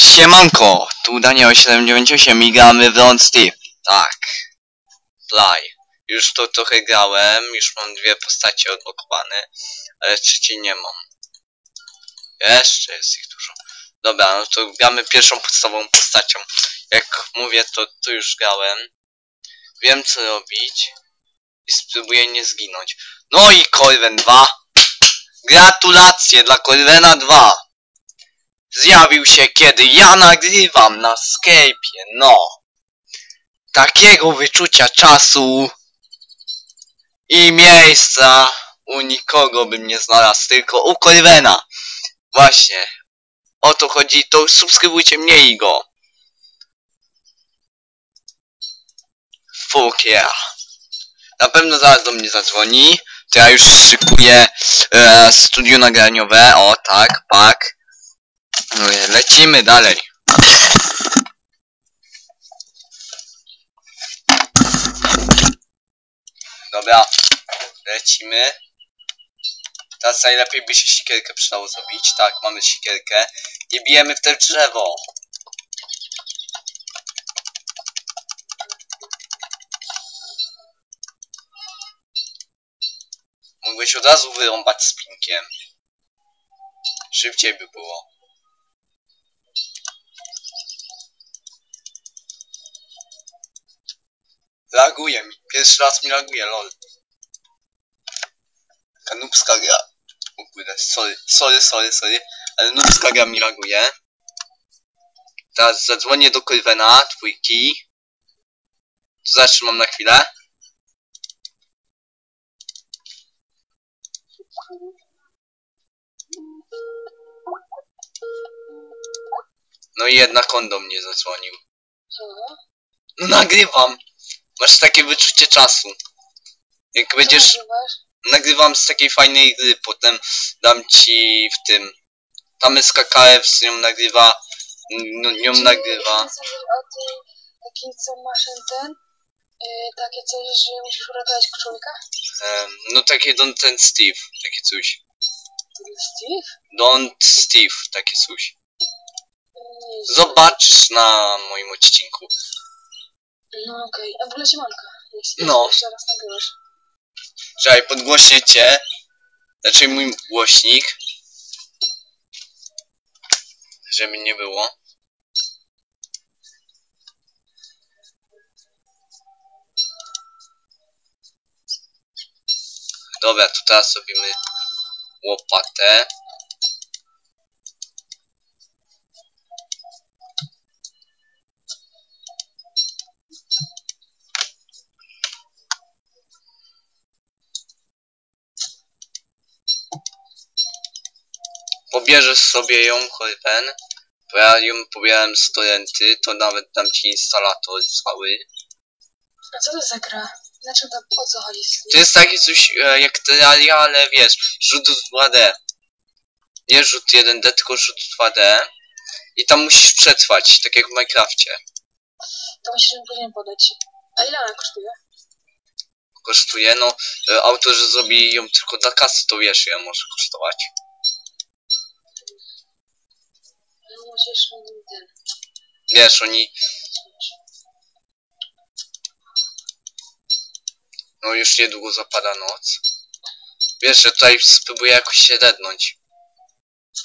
Siemanko, tu Daniel798 i gramy w Steve. Tak. Fly. Już to trochę grałem, już mam dwie postacie odblokowane, ale trzeciej nie mam. Jeszcze jest ich dużo. Dobra, no to gramy pierwszą podstawową postacią. Jak mówię, to, to już grałem. Wiem co robić. I spróbuję nie zginąć. No i Corven 2. Gratulacje dla Corvena 2 zjawił się kiedy ja nagrywam na Skype'ie, no. Takiego wyczucia czasu i miejsca u nikogo bym nie znalazł, tylko u Corvena. Właśnie, o to chodzi, to subskrybujcie mnie i go. Fuck yeah. Na pewno zaraz do mnie zadzwoni. To ja już szykuję e, studio nagraniowe, o tak, pak. Lecimy dalej. Dobra, lecimy. Teraz najlepiej by się siekierkę przydało zrobić. Tak, mamy siekierkę. I bijemy w te drzewo. Mógłbyś od razu wyrąbać spinkiem. Szybciej by było. Laguje mi. Pierwszy raz mi laguje, lol. Taka nubska gra. O kurde, sorry, sorry, sorry, sorry. Ale nubska gra mi laguje. Teraz zadzwonię do Corvena, dwójki. To zatrzymam na chwilę. No i jednak on do mnie zadzwonił. Co? No nagrywam. Masz takie wyczucie czasu. Jak będziesz... Nagrywam z takiej fajnej gry, potem dam ci w tym. Tam SKKF z nią nagrywa. No, nią Czyli nagrywa. o tej takiej, co masz ten, yy, takie coś, że musisz uratować człowieka? No takie Don't Ten Steve, takie coś. Steve? Don't Steve, takie coś. Zobaczysz na moim odcinku. No okej, a w ogóle siemanko. Jest, No. Jeszcze raz nagrywasz. Czekaj, podgłośnie cię. Znaczy mój głośnik. Żeby nie było. Dobra, to teraz robimy łopatę. Pobierzesz sobie ją, Horpen. Bo ja ją pobierałem z torrenty, to nawet dam ci instalator cały. A co to za gra? Znaczy to o co chodzi z To tym? jest takie coś e, jak Terraria, ale wiesz, rzut w 2D. Nie rzut 1D, tylko rzut 2D. I tam musisz przetrwać, tak jak w Minecrafcie. To musisz mi później podać. A ile ona kosztuje? Kosztuje, no, e, autorzy zrobili ją tylko dla kasy, to wiesz, ile może kosztować. Musisz. Wiesz, oni, no już niedługo zapada noc. Wiesz, że tutaj spróbuję jakoś się dednąć.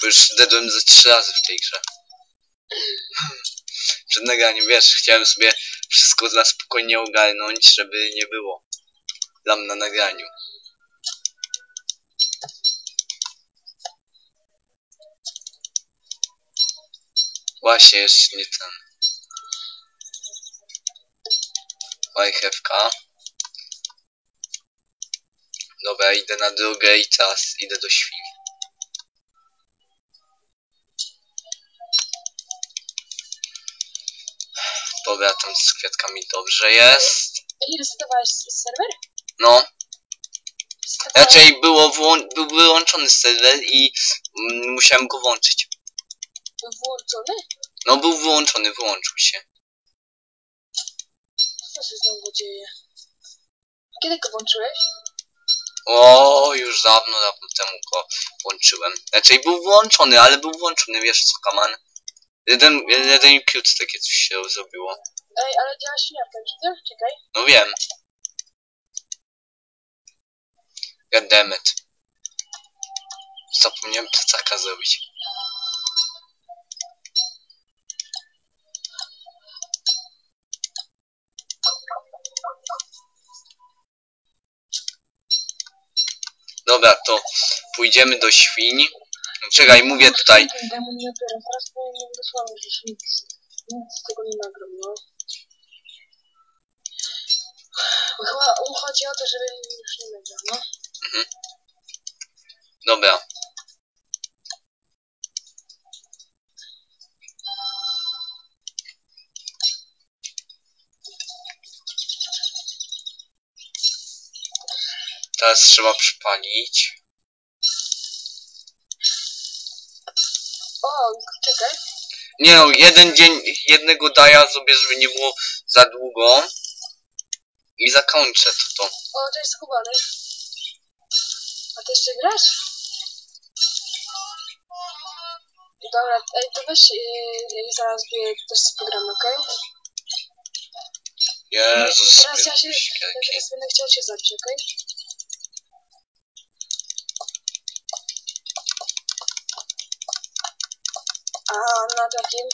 Bo już dedłem ze trzy razy w tej grze. Przed nagraniem, wiesz, chciałem sobie wszystko na spokojnie ogarnąć, żeby nie było dam na nagraniu. Właśnie, jeszcze nie ten. Marchewka. Dobra, idę na drogę i teraz idę do świni. Dobra, tam z kwiatkami dobrze jest. Ej, resetowałeś serwer? No, raczej było wyłą- był wyłączony serwer i mm, musiałem go włączyć. Był włączony? No, był wyłączony, wyłączył się. Co się znowu dzieje? Kiedy go włączyłeś? O, już dawno, dawno temu go włączyłem. Raczej był włączony, ale był włączony, wiesz co, kaman. Jeden, jeden cute takie coś się zrobiło. Ej, ale działa świniarka, widzisz ty? Czekaj. No wiem. Goddammit. Zapomniałem plecaka zrobić. Dobra, to pójdziemy do świń. Czekaj, mówię tutaj. Demon nie. Teraz powiem nie nic, nic z tego nie nagram, no. Chyba mu chodzi o to, żeby już nie nagrał, no. Dobra. Teraz trzeba przypalić. O, czekaj. Nie no, jeden dzień, jednego daja zrobię, żeby nie było za długo. I zakończę to. to. O, cześć skubany. A ty jeszcze grasz? Dobra, ej, to weź yy, i zaraz biję też z programu, okej? Jezus, Teraz ja się, ja teraz będę chciał cię zabić, okej? A na takim...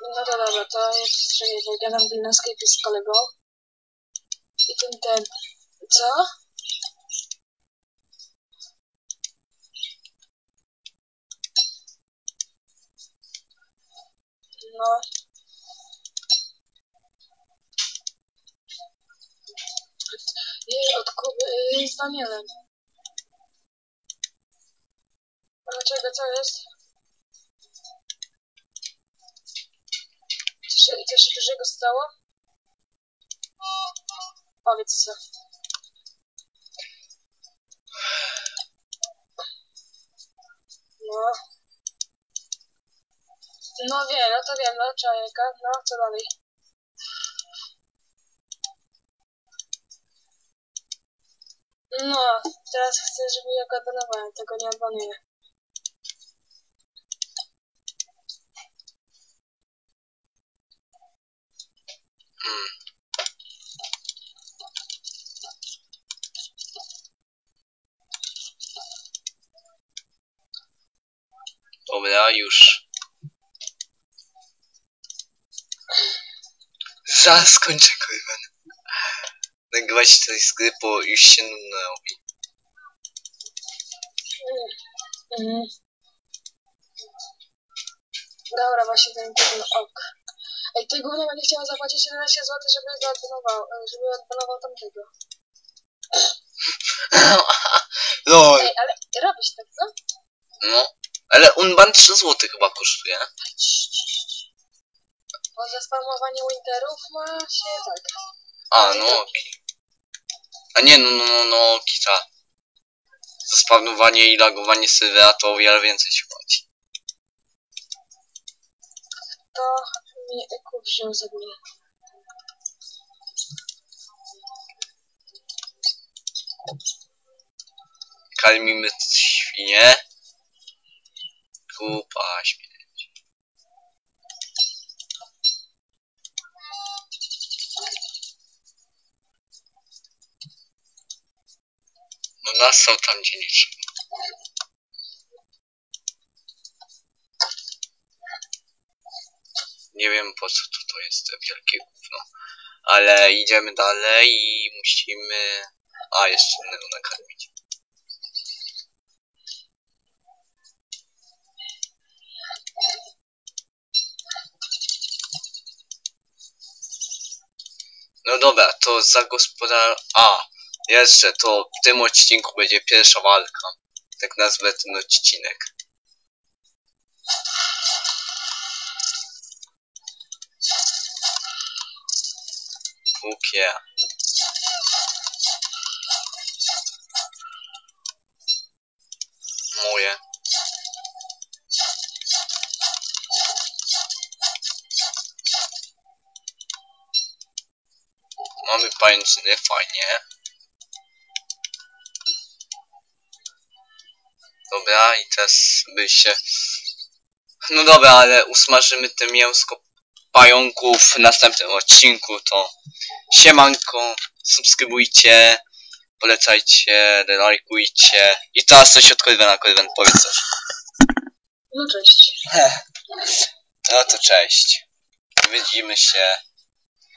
No to dobra, to jest, że gadam w na Skype z kolegą. I ten, ten... Co? No, Jej, od Kuby z Danielem. Dlaczego, co jest? Co się, co się dużego stało? Powiedz co. No. No wiem, no to wiem, no czajka, no co dalej? No, teraz chcę, żeby ja go odbanowałem, tego nie odbanuję. Mm. Dobra, już. Zaraz skończę, kurwa. Nagrywać coś z gry, bo już się nudno robi. Mhm. Dobra, właśnie ten ok. Ej, ty gówno będzie chciała zapłacić 11 zł, żeby go odbanował, e, żeby odbanował tamtego. Lol. Ej, ale robisz tak, co? No. Ale Unban 3 zł chyba kosztuje. Bo za spamowanie winterów ma się tak. A, no okej. A nie, no, no, no, no, kita. Za spawnowanie i lagowanie serwera to o wiele więcej się płaci. To mi kup wziął za mnie. Karmimy świnie. Kupa śmieci. No nas są tam gdzie nie trzeba. Nie wiem po co to, to jest wielkie gówno. Ale idziemy dalej i musimy... A, jeszcze innego nakarmić. No dobra, to zagospodar... A, jeszcze to w tym odcinku będzie pierwsza walka. Tak nazwę ten odcinek. Głupie. Moje. Mamy pajęczyny, fajnie. Dobra, i teraz by się No dobra, ale usmażymy te mięsko pająków w następnym odcinku, to siemanko, subskrybujcie, polecajcie, lajkujcie i teraz coś od Korwena, Korwen powiedz coś. No cześć. No to cześć. Widzimy się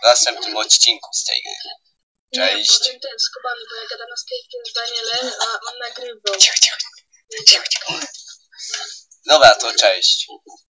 w następnym odcinku z tej gry. Nie, Cześć. potem ten z Kubami, bo ja gadam na Skype'ie z Danielem, a on nagrywał. Cicho, cicho, cicho, cicho. Dobra, to cześć.